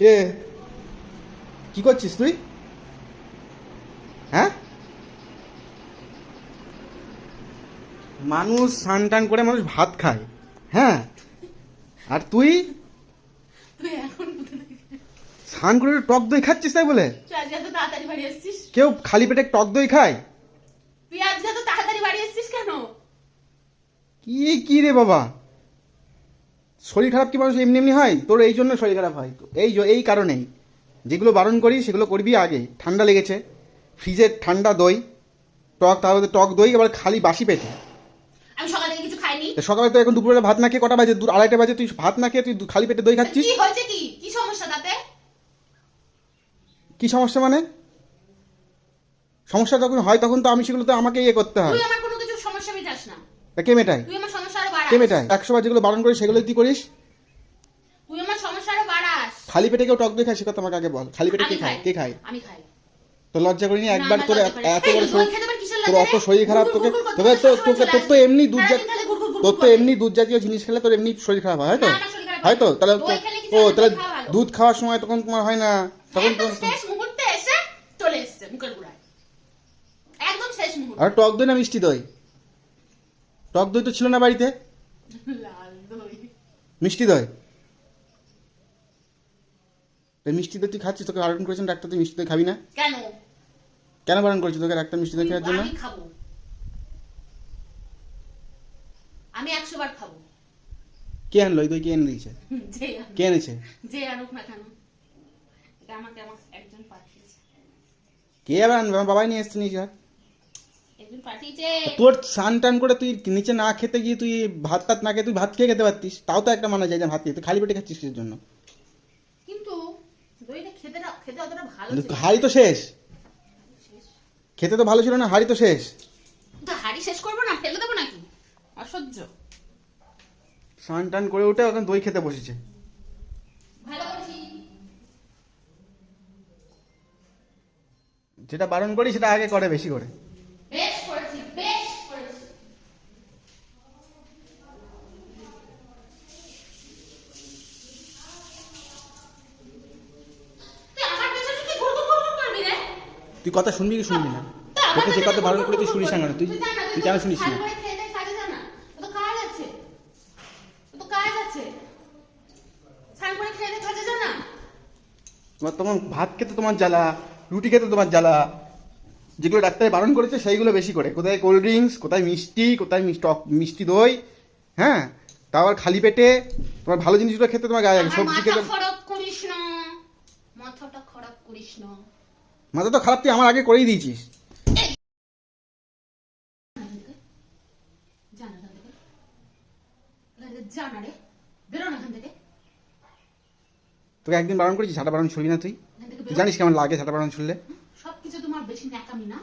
কে? কি করছিস তুই? হ্যাঁ? মানুষ স্নান টান করে মানুষ ভাত খায়। হ্যাঁ? আর তুই? স্নান করে টক দই খাচ্ছিস তাই বলে? কেউ খালি পেটে টক দই খায়? তুই আজকে এত তাড়াতাড়ি বাড়ি এসেছিস কেন? কি কি রে বাবা? শরীর খারাপ কি মানুষ এমনি এমনি হয়? তোর এই জন্য শরীর খারাপ হয়। এই এই কারণেই। যেগুলো বারণ করি সেগুলো করবি আগে। ঠান্ডা লেগেছে। ফ্রিজের ঠান্ডা দই টক তাহলে টক দই এবার খালি বাসি পেটে। আমি সকাল কিছু খাইনি। তো সকালে তো এখন দুপুরে ভাত না খেয়ে কটা বাজে? আড়াইটা বাজে তুই ভাত না খেয়ে তুই খালি পেটে দই খাচ্ছিস? কি হয়েছে কি? কি সমস্যা তাতে? কি সমস্যা মানে? সমস্যা যখন হয় তখন তো আমি সেগুলো তো আমাকে ইয়ে করতে হয়। তুই আমার কোনো কিছু সমস্যা মেটাস না। তা কে মেটাই তুই আমার মেটাই একশো বার যেগুলো বারণ করিস সেগুলো তুই করিস? তুই আমার সমস্যা আরও বাড়াস। খালি পেটে কেউ টক দই খায় সে কথা আমাকে আগে বল। খালি পেটে কে খায়? কে খায়? আমি খাই। তো লজ্জা করিনি? একবার তোর এত বড় তোর অত শরীর খারাপ তোকে তোকে তো তোকে তোর তো এমনি দুধ তোর তো এমনি দুধ জাতীয় জিনিস খেলে তোর এমনি শরীর খারাপ হয় তো না, না, শরীর খারাপ হয় তো তাহলে ও তাহলে। দুধ খাওয়ার সময় তখন তোমার হয় না। তখন আর টক দই না মিষ্টি দই? টক দই তো ছিল না বাড়িতে। মিষ্টি দই? মিষ্টি দই তুই খাচ্ছিস? তোকে বারণ করেছেন ডাক্তার তুই মিষ্টি দই খাবি না? কেন? কেন বারণ করেছিস তোকে ডাক্তার মিষ্টি দই খাওয়ার জন্য? আমি খাব। আমি একশো বার খাব। কে আনলো? ওই দই কে এনে দিয়েছে? কে এনেছে? যে আনুক না কেন এটা আমাকে আমার একজন পাঠিয়েছে। কে আবার আনবে? আমার বাবাই নিয়ে এসছে নিজে পাঠিয়েছে তোর স্নান টান করে তুই নিচে না খেতে গিয়ে তুই ভাত টাত না খেয়ে তুই ভাত খেয়ে খেতে পারতিস তাও তো একটা মানা যায় যে ভাত খেয়ে তুই খালি পেটে খাচ্ছিস কিসের জন্য? কিন্তু। হাড়ি তো শেষ। খেতে তো ভালো ছিল না হাড়ি তো শেষ। তো হাড়ি শেষ করব না ফেলে দেবো নাকি? অসহ্য। স্নান টান করে উঠে এখন দই খেতে বসেছে। যেটা বারণ করি সেটা আগে করে বেশি করে বেশ করেছি বেশ করেছি তুই আমার পেছনে কি ঘুরঘুর ঘুরঘুর করবি রে? তুই কথা শুনবি কি শুনবি না? তোকে যে কথা বারণ করে তুই শুনিস না? তুই তুই কেন শুনিস না। তোমার তোমার ভাত খেতে তোমার জ্বালা রুটি খেতে তোমার জ্বালা। যেগুলো ডাক্তারে বারণ করেছে সেইগুলো বেশি করে। কোথায় কোল্ড ড্রিঙ্কস কোথায় মিষ্টি কোথায় মিষ্টি টক মিষ্টি দই হ্যাঁ? তাও আবার খালি পেটে তোমার ভালো জিনিসগুলো খেতে তোমার গায়ে লাগে। সবজি খেতে খারাপ করিস না। মাথাটা খারাপ করিস না। মাথা তো খারাপ তুই আমার আগে করেই দিয়েছিস। তোকে। একদিন বারণ করেছি ছাটা বারণ ছুড়বি না তুই? তুই জানিস কেমন লাগে ছাটা বারণ ছুড়লে? সবকিছু তোমার বেশি ন্যাকামি না।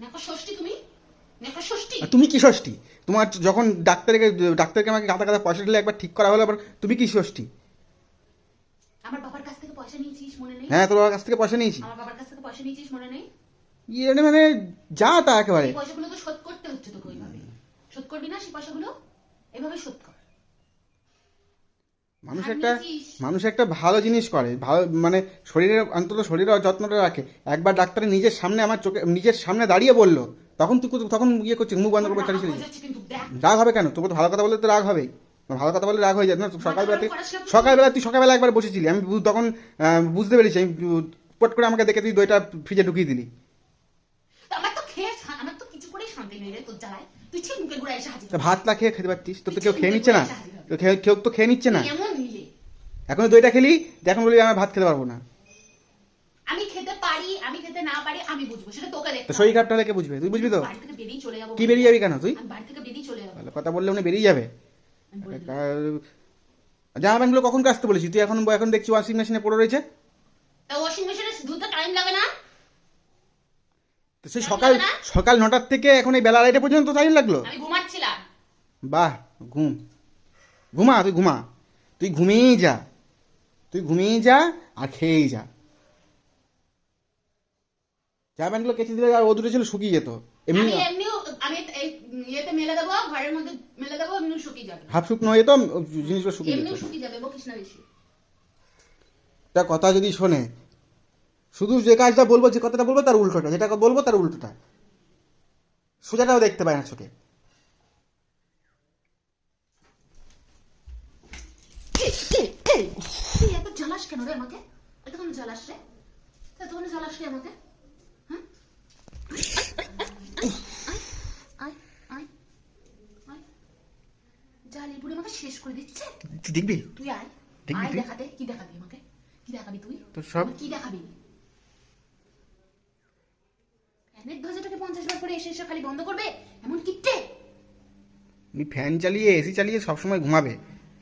ন্যাকা ষষ্ঠী তুমি তুমি কি ষষ্ঠী? তোমার যখন ডাক্তারকে ডাক্তারকে আমাকে গাদা গাদা পয়সা দিলে একবার ঠিক করা হলো আবার তুমি কি ষষ্ঠী? আমার বাবার কাছ থেকে পয়সা নিয়েছিস মনে নেই? হ্যাঁ তোর বাবার কাছ থেকে পয়সা নিয়েছি। আমার বাবার কাছ থেকে পয়সা নিয়েছিস মনে নেই? ইয়ে মানে যা তা একেবারে। পয়সাগুলো তো শোধ করতে হচ্ছে তোকে ওইভাবে। শোধ করবি না সেই পয়সাগুলো এভাবে শোধ কর। মানুষ একটা মানুষ একটা ভালো জিনিস করে। ভালো মানে শরীরের অন্তত শরীরের যত্নটা রাখে। একবার ডাক্তারের নিজের সামনে আমার চোখে নিজের সামনে দাঁড়িয়ে বলল তখন তুই তখন ইয়ে করছিস মুখ বন্ধ করে চালিয়ে রাগ হবে কেন? তোকে তো ভালো কথা বললে তো রাগ হবেই। ভালো কথা বললে রাগ হয়ে যায়। না সকালবেলা তুই সকালবেলা তুই সকালবেলা একবার বসেছিলি। আমি তখন বুঝতে পেরেছি। আমি পট করে আমাকে দেখে তুই দইটা ফ্রিজে ঢুকিয়ে দিলি। তো আমার তো খেয়ে আমার তো কিছু করেই শান্তি নেই রে তোর জ্বালায়। তুই ঠিক মুখে ঘুরে এসে হাজির তা ভাতটা খেয়ে খেতে পারতিস? তোর তো কেউ খেয়ে নিচ্ছে না। তো খেয়ে- কেউ তো খেয়ে নিচ্ছে না। এখন দইটা খেলি? এখন বলি আমি ভাত খেতে পারব না। আমি খেতে পারি আমি খেতে না পারি আমি বুঝব সেটা তোকে দেখতে। শরীর খারাপটা কে বুঝবে তুই বুঝবি তো? বাড়ি থেকে বেরিয়ে চলে যাব কি বেরিয়ে যাবি কেন তুই? বাড়ি থেকে বেরিয়ে চলে যাব। ভালো কথা বললে উনি বেরিয়ে যাবে। জামা প্যান্টগুলো কখন কাচতে বলেছি তুই এখন এখন দেখছি ওয়াশিং মেশিনে পড়ে রয়েছে। তা ওয়াশিং মেশিনে ধুতে টাইম লাগে না। তো সেই সকাল সকাল নটার থেকে এখন এই বেলা আড়াইটা পর্যন্ত টাইম লাগল? আমি ঘুমাচ্ছিলাম। বাহ ঘুম। ঘুমা তুই ঘুমা। তুই ঘুমিয়েই যা। তুই ঘুমিয়েই যা আর খেয়েই যা। জামা প্যান্টগুলো কেচে দিলে আর ও দুটো ছিল শুকিয়ে যেত। এমনি আমি ইয়েতে মেলে দেবো ঘরের মধ্যে মেলে দেবো এমনি শুকিয়ে যাবে। হাফ শুকনো হয়ে যেত জিনিসগুলো শুকিয়ে যেত। এমনিও শুকিয়ে যাবে বকিস না বেশি। তা কথা যদি শোনে শুধু যে কাজটা বলব যে কথাটা বলব তার উল্টোটা। যেটা বলব তার উল্টোটা। সোজাটাও দেখতে পায় না চোখে। তুই এত জ্বালাস কেন রে আমাকে? এতক্ষণ জ্বালাস রে? এতক্ষণ জ্বালাস রে আমাকে? হ্যাঁ? আমাকে শেষ করে দিচ্ছে। তুই দেখবি? তুই আয়। দেখবি আয়? দেখাতে। কি দেখাবি আমাকে? কি দেখাবি তুই? তোর সব- কি দেখাবি? ফ্যানের দরজাটাকে পঞ্চাশ বার করে এসে এসে খালি বন্ধ করবে এমন কিট্টে তুমি ফ্যান চালিয়ে এসি চালিয়ে সবসময় ঘুমাবে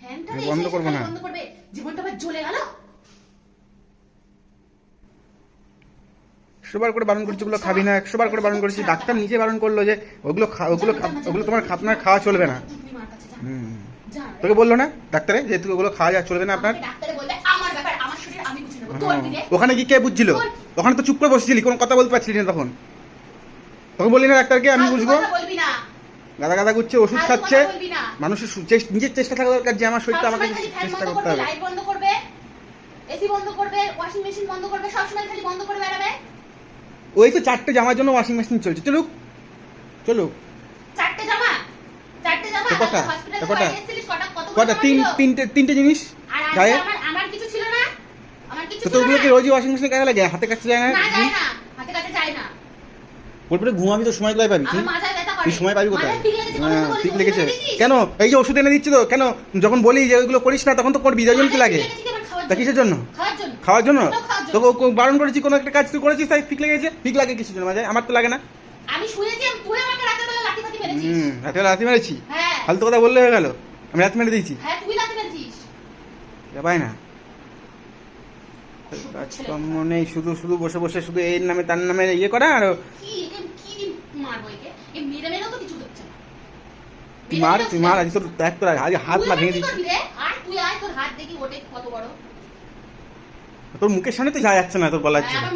ফ্যানটা বন্ধ করব না। বন্ধ করবে জীবনটা আবার জ্বলে গেল একশোবার করে বারণ করছি ওগুলো খাবি না একশোবার করে বারণ করেছি ডাক্তার নিজে বারণ করল যে ওগুলো ওগুলো ওগুলো তোমার আপনার খাওয়া চলবে না। হুম তোকে বলল না ডাক্তারে যে তুই ওগুলো খাওয়া যা চলবে না আপনার ওখানে কি কে বুঝছিল ওখানে তো চুপ করে বসেছিলি কোনো কথা বলতে পারছিলি না তখন তখন বলি না ডাক্তারকে আমি বুঝব। গাদা গাদা করছে ওষুধ খাচ্ছে। মানুষের নিজের চেষ্টা থাকা দরকার যে আমার শরীরটা আমাকে চেষ্টা করতে হবে। লাইট বন্ধ করবে এসি বন্ধ করবে ওয়াশিং মেশিন বন্ধ করবে সবসময় খালি বন্ধ করে বেড়াবে। ওই তো চারটে জামার জন্য ওয়াশিং মেশিন চলছে। চলুক চলুক। চারটে জামা? চারটে জামা? কটা? কটা? কটা তিন তিনটে তিনটে জিনিস। গায়ে। আমার আমার কিছু ছিল না। আমার কিছু তো ছিল তোগুলো কি রোজই ওয়াশিং মেশিনে লাগে হাতে কাছে যায় না? না না। হাতে কাছে যায় না। বলবে ঘুমাবি তো সময় কোথায় পাবি? তুই সময় পাবি কোথায়? ঠিক লেগেছে হ্যাঁ, ঠিক লেগেছে কেন? এই যে ওষুধ এনে দিচ্ছি তো কেন? যখন বলি যে ওইগুলো করিস না তখন তো করবি যার জন্য কি লাগে? তা কিসের জন্য? খাওয়ার জন্য। ও- বারণ করেছি কোনো একটা কাজ তুই করেছিস তাই ঠিক লেগেছে? ঠিক লাগে কিসের জন্য? মাঝে আমার তো লাগে না। আমি আমি তুই আমাকে রাতের বেলা লাঠি ফাটি মেরেছিস। হুম রাতে রাতে মেরেছি? হ্যাঁ। ফালতু কথা বললে হয়ে গেল। আমি রাত মেরে দিয়েছি। হ্যাঁ তুই লাঠি মেরেছিস। না। কাজকর্ম নেই শুধু শুধু বসে বসে শুধু এর নামে তার নামে ইয়ে করা আর মেরে তুই মার তুই মার আজ তোর দেখ তোর আজ হাত না ভেঙে দিচ্ছি। তোর মুখের সামনে তো যাওয়া যাচ্ছে না তোর বলার হ্যাঁ, জন্য।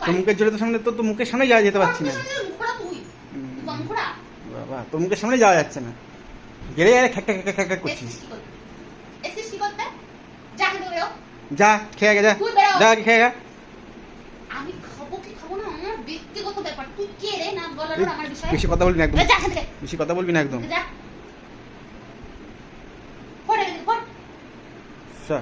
তোর মুখের জোরে তোর সামনে তো তোর মুখের সামনে যাওয়া যেতে পারছি না। বাবা তোর মুখের সামনে যাওয়া যাচ্ছে না। গেলে আর খ্যাক খ্যাক করছিস এসছিস কি করতে এসছিস কি করতে যা খেতে বেরো যা খেয়ে গে যা। যা খেয়ে গে আমি খাব কি খাব না আমার ব্যক্তিগত ব্যাপার। তুই কে রে? না বলার আমার বিষয়ে। বেশি কথা বলবি না একদম। বেশি কথা বলবি না একদম। যা। পড়ে পড়। আচ্ছা